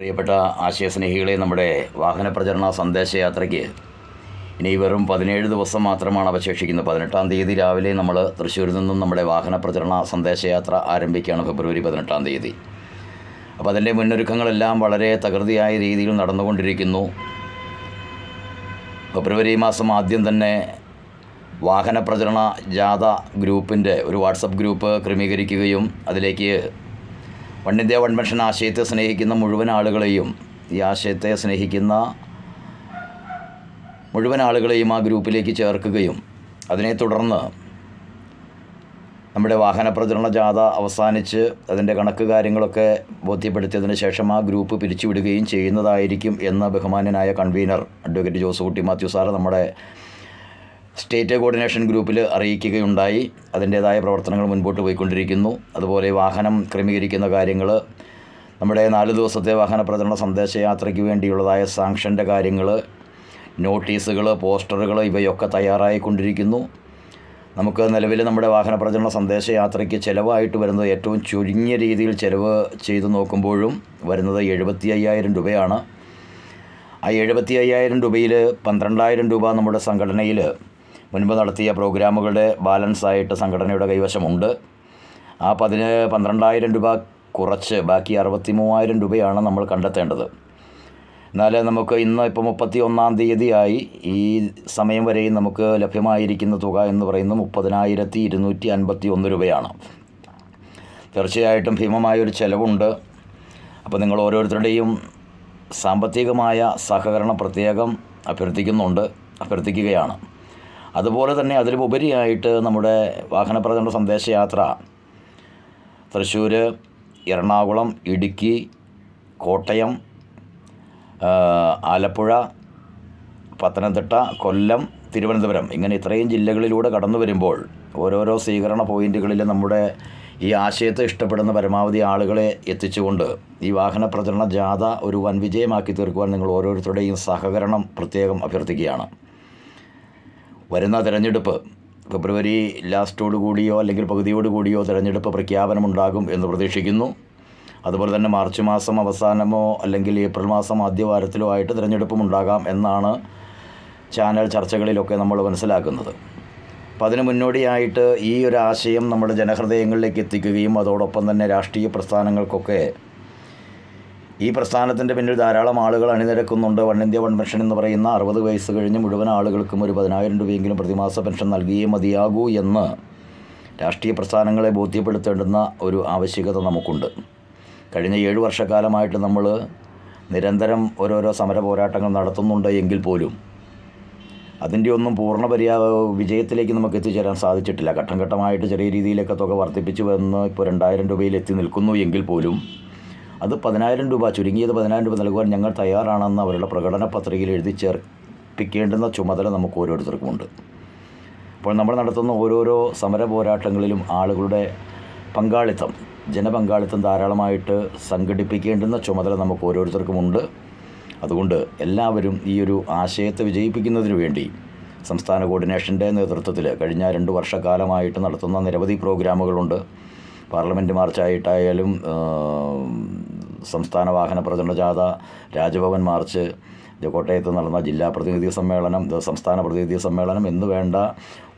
പ്രിയപ്പെട്ട ആശയസ്നേഹികളെ നമ്മുടെ വാഹന പ്രചരണ സന്ദേശയാത്രയ്ക്ക് ഇനി വെറും പതിനേഴ് ദിവസം മാത്രമാണ് അവശേഷിക്കുന്നത്. പതിനെട്ടാം തീയതി രാവിലെ നമ്മൾ തൃശ്ശൂരിൽ നിന്നും നമ്മുടെ വാഹന പ്രചരണ സന്ദേശയാത്ര ആരംഭിക്കുകയാണ് ഫെബ്രുവരി പതിനെട്ടാം തീയതി. അപ്പോൾ അതിന്റെ മുന്നൊരുക്കങ്ങളെല്ലാം വളരെ തകൃതിയായ രീതിയിൽ നടന്നുകൊണ്ടിരിക്കുന്നു. ഫെബ്രുവരി മാസം ആദ്യം തന്നെ വാഹന പ്രചരണ ജാഥ ഗ്രൂപ്പിന്റെ ഒരു വാട്സപ്പ് ഗ്രൂപ്പ് ക്രമീകരിക്കുകയും അതിലേക്ക് വൺ ഇന്ത്യ വൺ മെഷൻ ആശയത്തെ സ്നേഹിക്കുന്ന മുഴുവൻ ആളുകളെയും ഈ ആശയത്തെ സ്നേഹിക്കുന്ന മുഴുവൻ ആളുകളെയും ആ ഗ്രൂപ്പിലേക്ക് ചേർക്കുകയും അതിനെ തുടർന്ന് നമ്മുടെ വാഹന പ്രചരണ ജാഥ അവസാനിച്ച് അതിന്റെ കണക്ക് കാര്യങ്ങളൊക്കെ ബോധ്യപ്പെടുത്തിയതിന് ശേഷം ആ ഗ്രൂപ്പ് പിരിച്ചുവിടുകയും ചെയ്യുന്നതായിരിക്കും എന്ന് ബഹുമാന്യനായ convener advocate Josekutty Mathew sir നമ്മുടെ സ്റ്റേറ്റ് കോർഡിനേഷൻ ഗ്രൂപ്പിൽ അറിയിക്കുകയുണ്ടായി. അതിന്റേതായ പ്രവർത്തനങ്ങൾ മുൻപോട്ട് പോയിക്കൊണ്ടിരിക്കുന്നു. അതുപോലെ വാഹനം ക്രമീകരിക്കുന്ന കാര്യങ്ങൾ നമ്മുടെ നാല് ദിവസത്തെ വാഹന പ്രചരണ സന്ദേശയാത്രയ്ക്ക് വേണ്ടിയുള്ളതായ സാങ്ഷന്റെ കാര്യങ്ങൾ നോട്ടീസുകൾ പോസ്റ്ററുകൾ ഇവയൊക്കെ തയ്യാറായിക്കൊണ്ടിരിക്കുന്നു. നമുക്ക് നിലവിൽ നമ്മുടെ വാഹന പ്രചരണ സന്ദേശയാത്രയ്ക്ക് ചിലവായിട്ട് വരുന്നത് ഏറ്റവും ചുരുങ്ങിയ രീതിയിൽ ചിലവ് ചെയ്തു നോക്കുമ്പോഴും വരുന്നത് എഴുപത്തി അയ്യായിരം രൂപയാണ്. ആ എഴുപത്തി അയ്യായിരം രൂപയിൽ പന്ത്രണ്ടായിരം രൂപ നമ്മുടെ സംഘടനയിൽ മുൻപ് നടത്തിയ പ്രോഗ്രാമുകളുടെ ബാലൻസ് ആയിട്ട് സംഘടനയുടെ കൈവശമുണ്ട്. ആ പതിന് പന്ത്രണ്ടായിരം രൂപ കുറച്ച് ബാക്കി അറുപത്തി മൂവായിരം രൂപയാണ് നമ്മൾ കണ്ടെത്തേണ്ടത്. എന്നാലേ നമുക്ക് ഇന്ന് ഇപ്പോൾ മുപ്പത്തി ഒന്നാം തീയതിയായി. ഈ സമയം വരെയും നമുക്ക് ലഭ്യമായിരിക്കുന്ന തുക എന്ന് പറയുന്നത് മുപ്പതിനായിരത്തി ഇരുന്നൂറ്റി അൻപത്തി ഒന്ന് രൂപയാണ്. തീർച്ചയായിട്ടും ഭീമമായൊരു ചിലവുണ്ട്. അപ്പോൾ നിങ്ങൾ ഓരോരുത്തരുടെയും സാമ്പത്തികമായ സഹകരണം പ്രത്യേകം അഭ്യർത്ഥിക്കുന്നുണ്ട്. അഭ്യർത്ഥിക്കുകയാണ്. അതുപോലെ തന്നെ അതിലുപരിയായിട്ട് നമ്മുടെ വാഹന പ്രചരണ സന്ദേശയാത്ര. തൃശ്ശൂർ എറണാകുളം ഇടുക്കി കോട്ടയം ആലപ്പുഴ പത്തനംതിട്ട കൊല്ലം തിരുവനന്തപുരം. ഇങ്ങനെ ഇത്രയും ജില്ലകളിലൂടെ കടന്നു വരുമ്പോൾ ഓരോരോ സ്വീകരണ പോയിന്റുകളിൽ നമ്മുടെ ഈ ആശയത്തെ ഇഷ്ടപ്പെടുന്ന പരമാവധി ആളുകളെ എത്തിച്ചുകൊണ്ട് ഈ വാഹന പ്രചരണ ജാഥ ഒരു വൻ വിജയമാക്കി തീർക്കുവാൻ നിങ്ങൾ ഓരോരുത്തരുടെയും സഹകരണം പ്രത്യേകം അഭ്യർത്ഥിക്കുകയാണ്. വരുന്ന തെരഞ്ഞെടുപ്പ് ഫെബ്രുവരി ലാസ്റ്റോട് കൂടിയോ അല്ലെങ്കിൽ പകുതിയോട് കൂടിയോ തെരഞ്ഞെടുപ്പ് പ്രഖ്യാപനമുണ്ടാകും എന്ന് പ്രതീക്ഷിക്കുന്നു. അതുപോലെ തന്നെ മാർച്ച് മാസം അവസാനമോ അല്ലെങ്കിൽ ഏപ്രിൽ മാസം ആദ്യവാരത്തിലോ ആയിട്ട് തിരഞ്ഞെടുപ്പും ഉണ്ടാകാം എന്നാണ് ചാനൽ ചർച്ചകളിലൊക്കെ നമ്മൾ മനസ്സിലാക്കുന്നത്. അപ്പോൾ അതിന് മുന്നോടിയായിട്ട് ഈ ഒരു ആശയം നമ്മുടെ ജനഹൃദയങ്ങളിലേക്ക് എത്തിക്കുകയും അതോടൊപ്പം തന്നെ രാഷ്ട്രീയ പ്രസ്ഥാനങ്ങൾക്കൊക്കെ ഈ പ്രസ്ഥാനത്തിന്റെ പിന്നിൽ ധാരാളം ആളുകൾ അണിനിരക്കുന്നുണ്ട്. വൺ ഇന്ത്യ വൺ പെൻഷൻ എന്ന് പറയുന്ന അറുപത് വയസ്സ് കഴിഞ്ഞ് മുഴുവൻ ആളുകൾക്കും ഒരു പതിനായിരം രൂപയെങ്കിലും പ്രതിമാസ പെൻഷൻ നൽകിയേ മതിയാകൂ എന്ന് രാഷ്ട്രീയ പ്രസ്ഥാനങ്ങളെ ബോധ്യപ്പെടുത്തേണ്ടുന്ന ഒരു ആവശ്യകത നമുക്കുണ്ട്. കഴിഞ്ഞ ഏഴ് വർഷക്കാലമായിട്ട് നമ്മൾ നിരന്തരം ഓരോരോ സമര പോരാട്ടങ്ങൾ നടത്തുന്നുണ്ട് എങ്കിൽ പോലും അതിന്റെ ഒന്നും പൂർണ പര്യാ വിജയത്തിലേക്ക് നമുക്ക് എത്തിച്ചേരാൻ സാധിച്ചിട്ടില്ല. ഘട്ടം ഘട്ടമായിട്ട് ചെറിയ രീതിയിലൊക്കെ തുക വർദ്ധിപ്പിച്ചു വന്ന് ഇപ്പോൾ രണ്ടായിരം രൂപയിൽ എത്തി നിൽക്കുന്നു എങ്കിൽ പോലും അത് പതിനായിരം രൂപ ചുരുങ്ങിയത് പതിനായിരം രൂപ നൽകുവാൻ ഞങ്ങൾ തയ്യാറാണെന്ന് അവരുടെ പ്രകടന പത്രികയിൽ എഴുതി ചേർപ്പിക്കേണ്ടുന്ന ചുമതല നമുക്ക് ഓരോരുത്തർക്കുമുണ്ട് അപ്പോൾ നമ്മൾ നടത്തുന്ന ഓരോരോ സമര പോരാട്ടങ്ങളിലും ആളുകളുടെ പങ്കാളിത്തം ജനപങ്കാളിത്തം ധാരാളമായിട്ട് സംഘടിപ്പിക്കേണ്ടുന്ന ചുമതല നമുക്ക് ഓരോരുത്തർക്കുമുണ്ട് അതുകൊണ്ട് എല്ലാവരും ഈ ഒരു ആശയത്തെ വിജയിപ്പിക്കുന്നതിന് വേണ്ടി സംസ്ഥാന കോർഡിനേഷന്റെ നേതൃത്വത്തിൽ കഴിഞ്ഞ രണ്ട് വർഷക്കാലമായിട്ട് നടത്തുന്ന നിരവധി പ്രോഗ്രാമുകളുണ്ട്. പാർലമെന്റ് മാർച്ചായിട്ടായാലും സംസ്ഥാന വാഹന പ്രചരണ ജാഥ രാജ്ഭവൻ മാർച്ച് കോട്ടയത്ത് നടന്ന ജില്ലാ പ്രതിനിധി സമ്മേളനം സംസ്ഥാന പ്രതിനിധി സമ്മേളനം എന്ന് വേണ്ട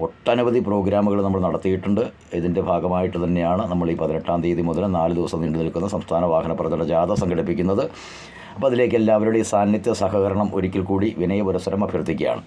ഒട്ടനവധി പ്രോഗ്രാമുകൾ നമ്മൾ നടത്തിയിട്ടുണ്ട്. ഇതിന്റെ ഭാഗമായിട്ട് തന്നെയാണ് നമ്മൾ ഈ പതിനെട്ടാം തീയതി മുതൽ നാല് ദിവസം നീണ്ടു നിൽക്കുന്ന സംസ്ഥാന വാഹന പ്രചരണ ജാഥ സംഘടിപ്പിക്കുന്നത്. അപ്പോൾ അതിലേക്ക് എല്ലാവരുടെയും സാന്നിധ്യ സഹകരണം ഒരിക്കൽ കൂടി വിനയപുരസരം അഭ്യർത്ഥിക്കുകയാണ്.